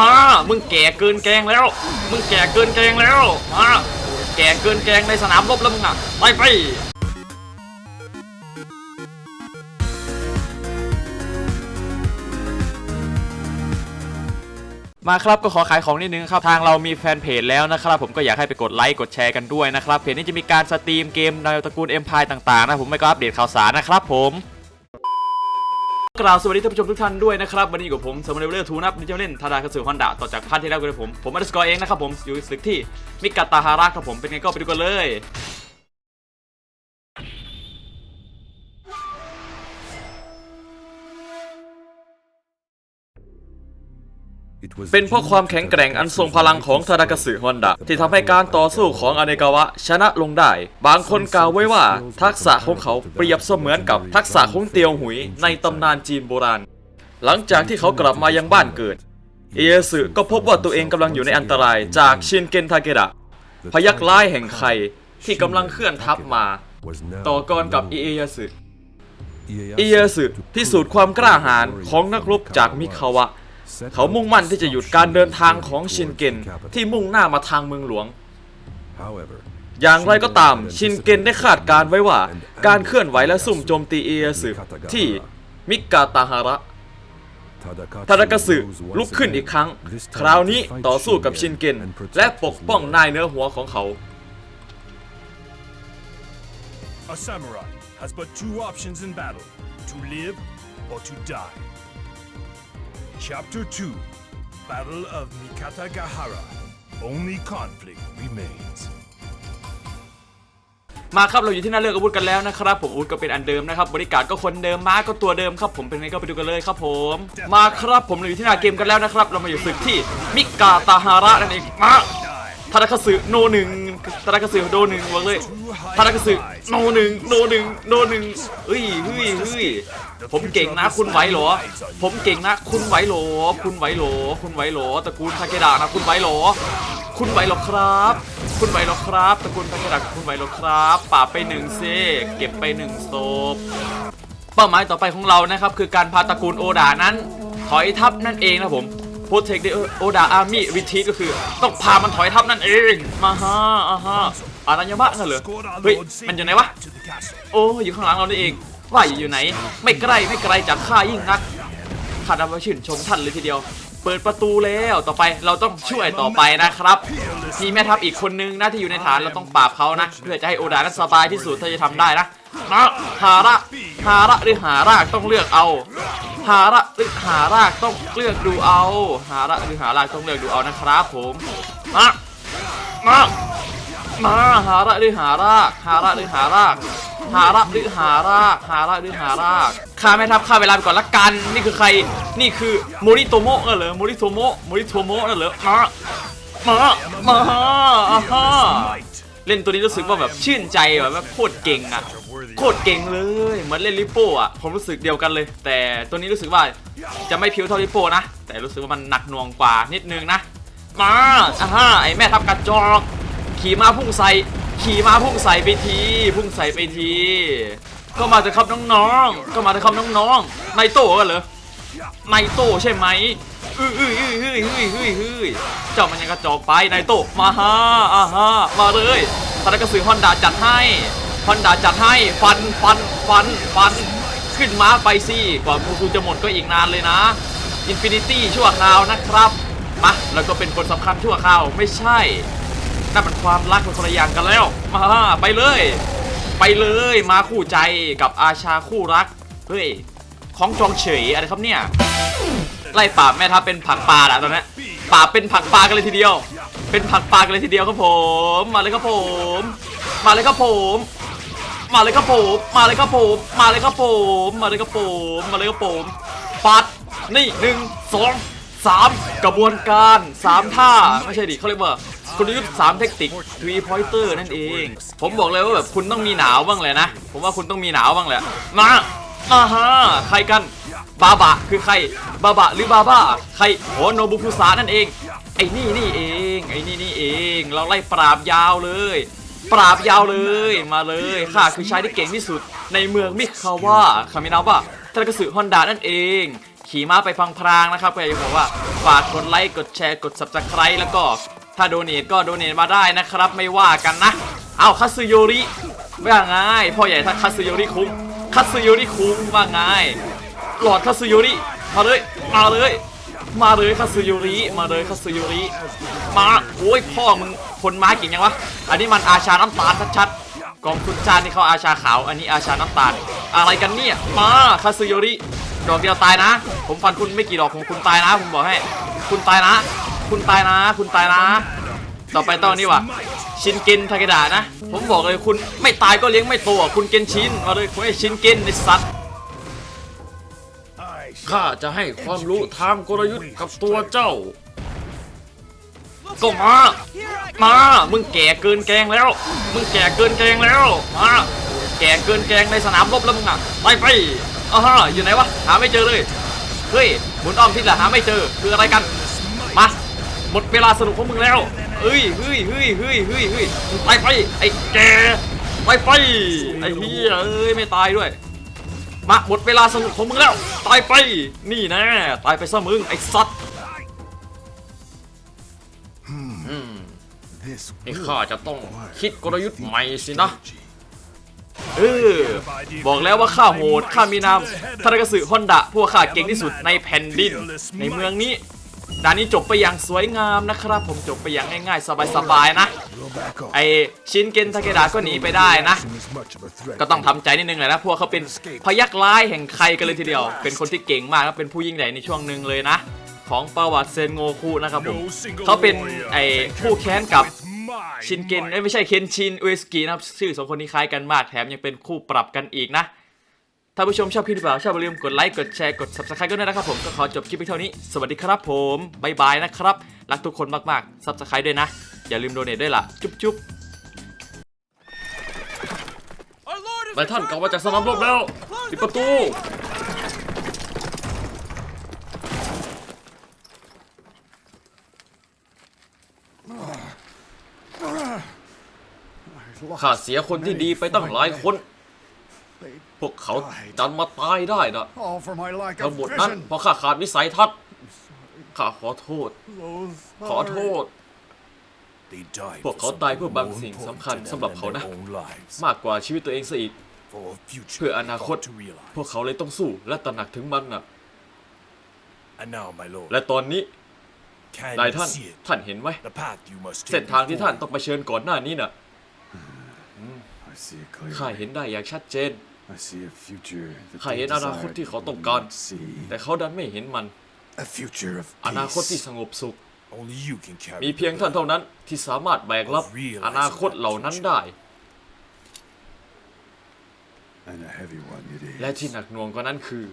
มา มึงแก่เกินแกงแล้ว มึงแก่เกินแกงแล้ว มา แก่เกินแกงในสนามรบแล้วมึงอะ ไปไปมาครับก็ขอขายของนิดนึงครับ ทางเรามีแฟนเพจแล้วนะครับผมก็อยากให้ไปกดไลค์กดแชร์กันด้วยนะครับ เพจนี้จะมีการสตรีมเกมในตระกูล Empire ต่างๆนะผมไม่ก็อัปเดตข่าวสารนะครับผม กล่าวสวัสดีท่านผู้ชมทุกท่านด้วยนะครับวันนี้อยู่กับผมสมเด็จเลอร์ทูนับนี่จะเล่นทาดากระสือฮอนดะต่อจากพาร์ทที่แล้วกันผมผมมาสกอร์เองนะครับผมอยู่ศึกที่มิกาตาฮาระครับผมเป็นไงก็ไปดูกันเลย เป็นเพราะความแข็งแกร่งอันทรงพลังของทารากสึฮอนดะที่ทำให้การต่อสู้ของอเนกาวะชนะลงได้ บางคนกล่าวไว้ว่า ทักษะของเขาเปรียบเสมือนกับทักษะของเตียวหุยในตำนานจีนโบราณ หลังจากที่เขากลับมายังบ้านเกิด เอเยสึก็พบว่าตัวเองกำลังอยู่ในอันตรายจากชินเกนทาเกะพยักร้ายแห่งไข่ที่กำลังเคลื่อนทัพมา ต่อกรกับเอเยสึเอเยสึพิสูจน์ความกล้าหาญของนักรบจากมิคาวะ เขามุ่งมั่นที่จะหยุดการเดินทางของชินเกนที่มุ่งหน้ามาทางเมืองหลวง อย่างไรก็ตามชินเกนได้คาดการไว้ว่า การเคลื่อนไหวและสุ่มโจมตีเอเยสึที่มิกาตาฮาระทารากาสึลุกขึ้นอีกครั้ง คราวนี้ต่อสู้กับชินเกนและปกป้องนายเนื้อหัวของเขา A samurai has but two options in battle to live or to die. Chapter 2 Battle of Mikatagahara. Only conflict remains. มาครับเราอยู่ที่หน้าเลือกอาวุธกันแล้วนะครับผมอาวุธก็เป็นอันเดิมนะครับบริการก็คนเดิมม้าก็ตัวเดิมครับผมเป็นไงก็ไปดูกันเลยครับผม มาครับผมเราอยู่ที่หน้าเกมกันแล้วนะครับ เรามาอยู่ศึกที่มิกาตาฮาระนั่นเองมาทาราคาสึโนหนึ่ง ทาราคาสึโนหนึ่งบอกเลยทาราคาสึโนหนึ่งโนหนึ่งโนหนึ่งเฮ้ยเฮ้ยเฮ้ยผมเก่งนะคุณไหวหรอ ผมเก่งนะ คุณไหวหรอ คุณไหวหรอ คุณไหวหรอตระกูลทาเกดะนะคุณไหวหรอ คุณไหวหรอครับ คุณไหวหรอครับตระกูลทาเกดะคุณไหวหรอครับป่าไปหนึ่งเซเก็บไปหนึ่งศพเป้าหมายต่อไปของเรานะครับ คือการพาตระกูลโอดานั้น ถอยทัพนั่นเองนะผม Protect the Oda Army Retreat ก็คือ ต้องพามันถอยทัพนั่นเอง มาฮะอ่าฮะอารายามะนั่นเหรอเฮ้ยมันอยู่ไหนวะโอ้อยู่ข้างหลังเรานี่เองว่าอยู่ไหน ไม่ใกล้ไม่ไกลจากข้ายิ่งนักข้านับว่าชื่นชมท่านเลยทีเดียว เปิดประตูแล้วต่อไปเราต้องช่วยต่อไปนะครับมีแม่ทัพอีกคนนึงนะที่อยู่ในฐานเราต้องปราบเขานะเพื่อจะให้โอดานั้นสบายที่สุดถ้าจะทำได้นะนะฮาระฮาระหรือหารากต้องเลือกเอาฮาระ หรือหารากต้องเลือกดูเอา หาระหรือหารากต้องเลือกดูเอานะครับผมมามามาหาระหรือหาราก หาระหรือหาราก หาระหรือหาราก หาระหรือหารากข้าไม่ทับข้าเวลาไปก่อนละกัน นี่คือใคร นี่คือโมริโตโมะเหรอโมริโตโมะโมริโตโมะเหรอมา มา มาอ่าฮะ เล่นตัวนี้รู้สึกว่าแบบชื่นใจแบบว่าโคตรเก่งอะโคตรเก่งเลยเหมือนเล่นลิปโป้อะผมรู้สึกเดียวกันเลย แต่ตัวนี้รู้สึกว่าจะไม่พิวเท่าลิปโป้นะ แต่รู้สึกว่ามันหนักหน่วงกว่านิดนึงนะมาอ่าฮะไอแม่ทับกระจอกขี่ม้าพุ่งใส่ขี่ม้าพุ่งใส่ไปที พุ่งใส่ไปทีก็มาเถอะครับน้องๆก็มาเถอะครับน้องๆนายโต้กันเหรอนายโต้ใช่ไหม อื้ออื้ออื้ออื้ออื้ออื้ออื้อเจ้ามันยังกระจอกไปนายโตมาฮะอ่าฮะมาเลยทารกระสือฮอนดาจัดให้ฮอนดาจัดให้ฟันฟันฟันฟันขึ้นม้าไปสิกว่ามูซูจะหมดก็อีกนานเลยนะอินฟินิตี้ชั่วคราวนะครับมาแล้วก็เป็นคนสำคัญชั่วคราวไม่ใช่นั่นมันความรักเป็นคนละอย่างกันแล้วมาไปเลย ไปเลยมาคู่ใจกับอาชาคู่รักเฮ้ยของจองเฉยอะไรครับเนี่ย ไล่ป่าแม่ทัพเป็นผักปลาอะตอนนี้ป่าเป็นผักปลากันเลยทีเดียว เป็นผักปลากันเลยทีเดียวครับผม มาเลยครับผม มาเลยครับผม มาเลยครับผม มาเลยครับผม มาเลยครับผม มาเลยครับผม มาเลยครับผมปัดนี่หนึ่งสองสามกระบวนการสามท่าไม่ใช่ดิเขาเรียกว่ากลยุทธ์สามเทคนิคทรีพอยเตอร์นั่นเอง ผมบอกเลยว่าแบบคุณต้องมีหนาวบ้างเลยนะ ผมว่าคุณต้องมีหนาวบ้างแหละมา มาฮะใครกัน บาบะคือใคร บาบะหรือบาบ้า ใครโอโนบุฟุสานั่นเอง ไอ้นี่นี่เอง ไอ้นี่นี่เอง เราไล่ปราบยาวเลย ปราบยาวเลย มาเลยข้าคือชายที่เก่งที่สุด ในเมืองมิคาวะคามินาวะทารกสึฮอนดานั่นเอง ขี่ม้าไปพังพรางนะครับก็อยากจะบอกว่าฝากกดไลค์ กดแชร์ กด subscribe แล้วก็ถ้าโดเนทก็โดเนทมาได้นะครับ ไม่ว่ากันนะ เอาคัตสึโยริว่าไงพ่อใหญ่ท่านคัตสึโยริคุง คัตสึโยริคุงว่าไงหลอดคัตสึโยริมาเลยมาเลยมาเลยคัตสึโยริมาเลยคัตสึโยริมาโอ้ยพ่อมึงคนม้าเก่งยังวะอันนี้มันอาชาน้ำตาลชัดๆกองคุณจานนี่เขาอาชาขาวอันนี้อาชาน้ำตาล อะไรกันเนี่ยมาคัตสึโยริดอกเดียวตายนะ ผมฟันคุณไม่กี่ดอกของคุณตายนะ ผมบอกให้ คุณตายนะ คุณตายนะ คุณตายนะ ต่อไปต้องนี่วะชินเกนทาเกดะนะ ผมบอกเลยคุณไม่ตายก็เลี้ยงไม่โตอะคุณเกนชินมาเลยคุณไอ้ชินเกนไอ้สัตว์ข้าจะให้ความรู้ทางกลยุทธ์กับตัวเจ้า ก็มา มา มึงแก่เกินแกงแล้ว มึงแก่เกินแกงแล้ว มา แก่เกินแกงในสนามรบแล้วมึงอะ ไปไปอ่าฮะอยู่ไหนวะ หาไม่เจอเลย เฮ้ยหมุนอ้อมทิศละหาไม่เจอ คืออะไรกัน มา หมดเวลาสนุกของมึงแล้ว เฮ้ยเฮ้ยเฮ้ยเฮ้ยเฮ้ยเฮ้ยมึงไปไปไอ้แกไปไปไอ้เฮียเอ้ยไม่ตายด้วย มาหมดเวลาสนุกของมึงแล้ว ตายไป นี่นะตายไปซะมึงไอ้สัตว์ this ไอ้ข้าจะต้องคิดกลยุทธ์ใหม่สินะ strategy. เออบอกแล้วว่าข้าโหดข้ามีนามทารากสึฮอนดะพวกข้าเก่งที่สุดในแผ่นดิน ในเมืองนี้ ด่านนี้จบไปอย่างสวยงามนะครับ ผมจบไปอย่างง่ายๆ สบายๆนะ ไอชินเกนทาเกดะก็หนีไปได้นะ ก็ต้องทำใจนิดนึงแหละนะพวกเขาเป็นพยักร้ายแห่งใครกันเลยทีเดียว เป็นคนที่เก่งมากและเป็นผู้ยิ่งใหญ่ในช่วงหนึ่งเลยนะ ของประวัติเซนโงคุนะครับผมเขาเป็นไอ can ผู้แค้นกับชินเกนไม่ใช่เคนชินอุเอสกินะครับชื่อสองคนนี้คล้ายกันมากแถมยังเป็นคู่ปรับกันอีกนะ ถ้าผู้ชมชอบคลิปหรือเปล่าชอบอย่าลืมกดไลค์กดแชร์กด subscribe กันด้วยนะครับผมก็ขอจบคลิปไปเท่านี้ สวัสดีครับผมบายบายนะครับ รักทุกคนมากๆ subscribe ด้วยนะ อย่าลืมโดเนทด้วยล่ะ จุ๊บจุ๊บนายท่านกลับมาจากสนามรบแล้วปิดประตู ข้าเสียคนที่ดีไปตั้งหลายคน พวกเขาดันมาตายได้นะ All for my lack ทั้ of งหมดนั้น vision. เพราะข้าขาดวิสัยทัศน์ข้าขอโทษ Those ขอโทษ They died พวก for เขาตาย something เพื่อบาง more สิ่ง important สำคัญ to them สำหรับ than เขานะ their own lives. มากกว่าชีวิตตัวเองซะอีก For a future เพื่ออนาคต to realize. พวกเขาเลยต้องสู้และตระหนักถึงมันน่ะ And now, my lord, และตอนนี้ can นาย you ท่าน see it? ท่านเห็นไหม The path you must เส้น take ทางที่ท่าน before ต้องเผชิญก่อนหน้านี้น่ะ I see it ข้า clearly. เห็นได้อย่างชัดเจน I see a future that ข้า they เห็นอนาคต desired ที่เขา but ต้อง would การ not see. แต่เขาดันไม่เห็นมัน A future of อนาคตที่ peace สงบสุข Only you can carry มีเพียงท่านเท่านั้นที่สามารถแบกรับอนาคตเหล่านั้นได้ and a heavy one it และ is. ที่หนักหน่วงกว่านั้นคือ